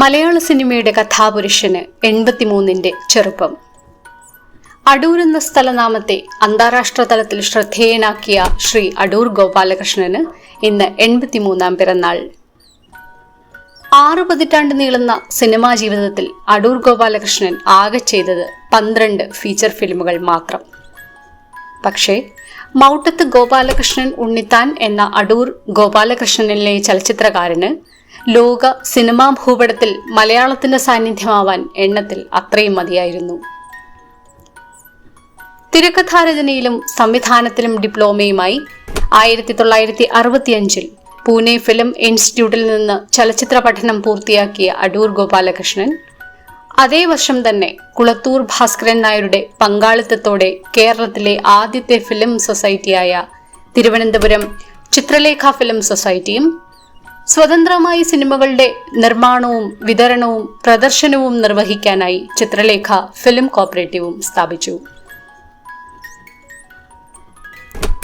മലയാള സിനിമയുടെ കഥാപുരുഷന് എൺപത്തിമൂന്നിന്റെ ചെറുപ്പം. അടൂർ എന്ന സ്ഥലനാമത്തെ അന്താരാഷ്ട്ര തലത്തിൽ ശ്രദ്ധേയനാക്കിയ ശ്രീ അടൂർ ഗോപാലകൃഷ്ണന് ഇന്ന് എൺപത്തിമൂന്നാം പിറന്നാൾ. ആറു പതിറ്റാണ്ട് നീളുന്ന സിനിമാ ജീവിതത്തിൽ അടൂർ ഗോപാലകൃഷ്ണൻ ആകെ ചെയ്തത് പന്ത്രണ്ട് ഫീച്ചർ ഫിലിമുകൾ മാത്രം. പക്ഷേ മൗട്ടത്ത് ഗോപാലകൃഷ്ണൻ ഉണ്ണിത്താൻ എന്ന അടൂർ ഗോപാലകൃഷ്ണനിലെ ചലച്ചിത്രകാരന് ലോക സിനിമാ ഭൂപടത്തിൽ മലയാളത്തിന്റെ സാന്നിധ്യമാവാൻ എണ്ണത്തിൽ അത്രയും മതിയായിരുന്നു. തിരക്കഥാരചനയിലും സംവിധാനത്തിലും ഡിപ്ലോമയുമായി ആയിരത്തി തൊള്ളായിരത്തി അറുപത്തിയഞ്ചിൽ പൂനെ ഫിലിം ഇൻസ്റ്റിറ്റ്യൂട്ടിൽ നിന്ന് ചലച്ചിത്ര പഠനം പൂർത്തിയാക്കിയ അടൂർ ഗോപാലകൃഷ്ണൻ അതേ വർഷം തന്നെ കുളത്തൂർ ഭാസ്കരൻ നായരുടെ പങ്കാളിത്തത്തോടെ കേരളത്തിലെ ആദ്യത്തെ ഫിലിം സൊസൈറ്റിയായ തിരുവനന്തപുരം ചിത്രലേഖ ഫിലിം സൊസൈറ്റിയും സ്വതന്ത്രമായി സിനിമകളുടെ നിർമ്മാണവും വിതരണവും പ്രദർശനവും നിർവഹിക്കാനായി ചിത്രലേഖ ഫിലിം കോപ്പറേറ്റീവും സ്ഥാപിച്ചു.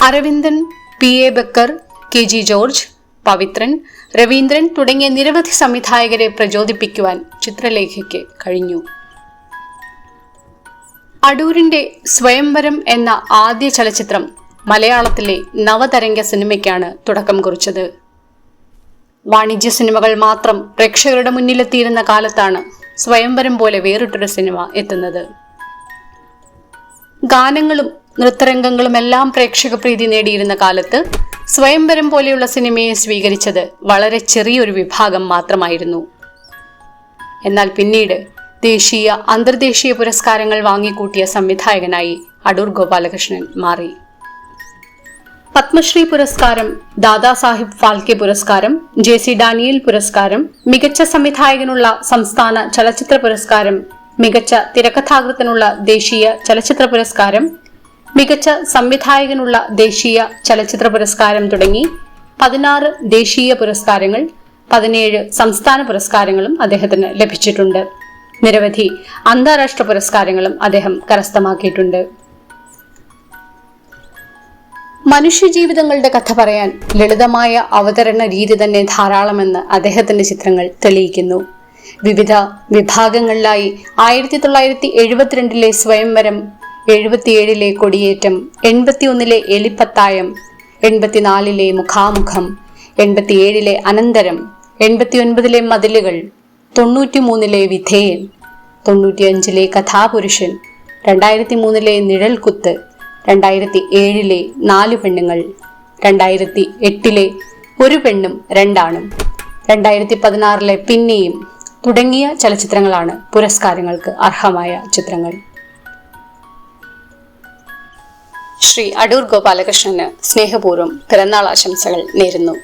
Aravindan P. A. Backer K. G. George Pavithran Raveendran തുടങ്ങിയ നിരവധി സംവിധായകരെ പ്രചോദിപ്പിക്കുവാൻ ചിത്രലേഖയ്ക്ക് കഴിഞ്ഞു. അടൂരിന്റെ സ്വയംവരം എന്ന ആദ്യ ചലച്ചിത്രം മലയാളത്തിലെ നവതരംഗ സിനിമയ്ക്കാണ് തുടക്കം കുറിച്ചത്. വാണിജ്യ സിനിമകൾ മാത്രം പ്രേക്ഷകരുടെ മുന്നിലെത്തിയിരുന്ന കാലത്താണ് സ്വയംവരം പോലെ വേറിട്ടൊരു സിനിമ എത്തുന്നത്. ഗാനങ്ങളും നൃത്തരംഗങ്ങളും എല്ലാം പ്രേക്ഷക പ്രീതി നേടിയിരുന്ന കാലത്ത് സ്വയംവരം പോലെയുള്ള സിനിമയെ സ്വീകരിച്ചത് വളരെ ചെറിയൊരു വിഭാഗം മാത്രമായിരുന്നു. എന്നാൽ പിന്നീട് ദേശീയ അന്തർദേശീയ പുരസ്കാരങ്ങൾ വാങ്ങിക്കൂട്ടിയ സംവിധായകനായി അടൂർ ഗോപാലകൃഷ്ണൻ മാറി. പത്മശ്രീ പുരസ്കാരം ദാദാസാഹിബ് ഫാൽക്കെ പുരസ്കാരം ജെ സി ഡാനിയൽ പുരസ്കാരം മികച്ച സംവിധായകനുള്ള സംസ്ഥാന ചലച്ചിത്ര പുരസ്കാരം മികച്ച തിരക്കഥാകൃത്തിനുള്ള ദേശീയ ചലച്ചിത്ര പുരസ്കാരം മികച്ച സംവിധായകനുള്ള ദേശീയ ചലച്ചിത്ര പുരസ്കാരം തുടങ്ങി പതിനാറ് ദേശീയ പുരസ്കാരങ്ങൾ പതിനേഴ് സംസ്ഥാന പുരസ്കാരങ്ങളും അദ്ദേഹത്തിന് ലഭിച്ചിട്ടുണ്ട്. നിരവധി അന്താരാഷ്ട്ര പുരസ്കാരങ്ങളും അദ്ദേഹം കരസ്ഥമാക്കിയിട്ടുണ്ട്. മനുഷ്യജീവിതങ്ങളുടെ കഥ പറയാൻ ലളിതമായ അവതരണ രീതി തന്നെ ധാരാളമെന്ന് അദ്ദേഹത്തിന്റെ ചിത്രങ്ങൾ തെളിയിക്കുന്നു. വിവിധ വിഭാഗങ്ങളിലായി ആയിരത്തി തൊള്ളായിരത്തി എഴുപത്തിരണ്ടിലെ സ്വയംവരം എഴുപത്തിയേഴിലെ കൊടിയേറ്റം എൺപത്തിയൊന്നിലെ എലിപ്പത്തായം എൺപത്തിനാലിലെ മുഖാമുഖം എൺപത്തിയേഴിലെ അനന്തരം എൺപത്തിയൊൻപതിലെ മതിലുകൾ തൊണ്ണൂറ്റിമൂന്നിലെ വിധേയൻ തൊണ്ണൂറ്റിയഞ്ചിലെ കഥാപുരുഷൻ രണ്ടായിരത്തി മൂന്നിലെ നിഴൽക്കുത്ത് രണ്ടായിരത്തി ഏഴിലെ നാല് പെണ്ണുങ്ങൾ രണ്ടായിരത്തി എട്ടിലെ ഒരു പെണ്ണും രണ്ടാണും. രണ്ടായിരത്തി പതിനാറിലെ പിന്നെയും തുടങ്ങിയ ചലച്ചിത്രങ്ങളാണ് പുരസ്കാരങ്ങൾക്ക് അർഹമായ ചിത്രങ്ങൾ. ശ്രീ അടൂർ ഗോപാലകൃഷ്ണന് സ്നേഹപൂർവം പിറന്നാൾ ആശംസകൾ നേരുന്നു.